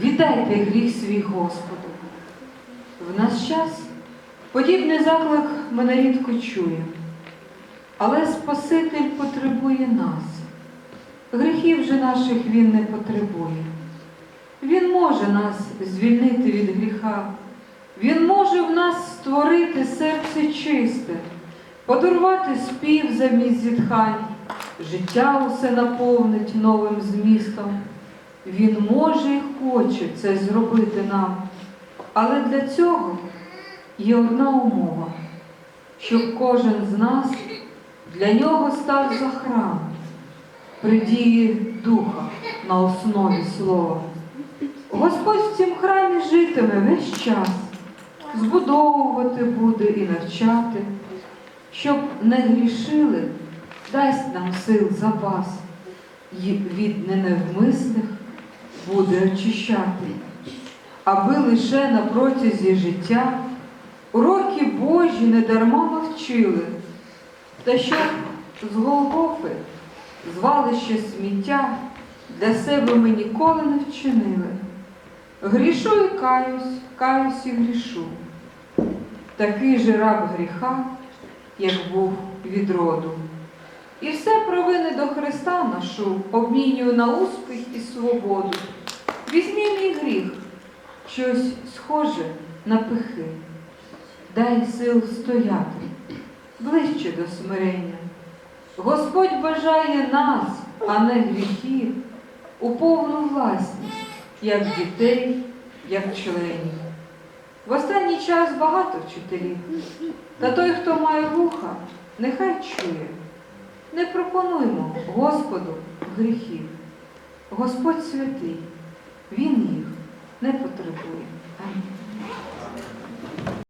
віддайте гріх свій Господу. В наш час подібний заклик ми нерідко чуємо, але Спаситель потребує нас. Гріхів же наших Він не потребує. Він може нас звільнити від гріха. Він може в нас створити серце чисте, подарувати спів замість зітхань, життя усе наповнить новим змістом. Він може і хоче це зробити нам. Але для цього є одна умова, щоб кожен з нас для нього став за храм при дії Духа на основі слова. Господь в цім храмі житиме весь час, збудовувати буде і навчати, щоб не грішили, дасть нам сил запас, від ненавмисних буде очищати, аби лише на протязі життя уроки Божі недарма ми вчили, та щоб з Голгофи звалище сміття для себе ми ніколи не вчинили. Грішу і каюсь, каюсь і грішу. Такий же раб гріха, як був від роду. І все до Христа ношу, обмінюю на успіх і свободу. Візьмі мій гріх, щось схоже на пихи. Дай сил стояти ближче до смирення. Господь бажає нас, а не гріхів, у повну власність, як дітей, як членів. В останній час багато вчителів, та той, хто має вуха, нехай чує. Не пропонуймо Господу гріхів. Господь святий, Він їх не потребує. Амінь.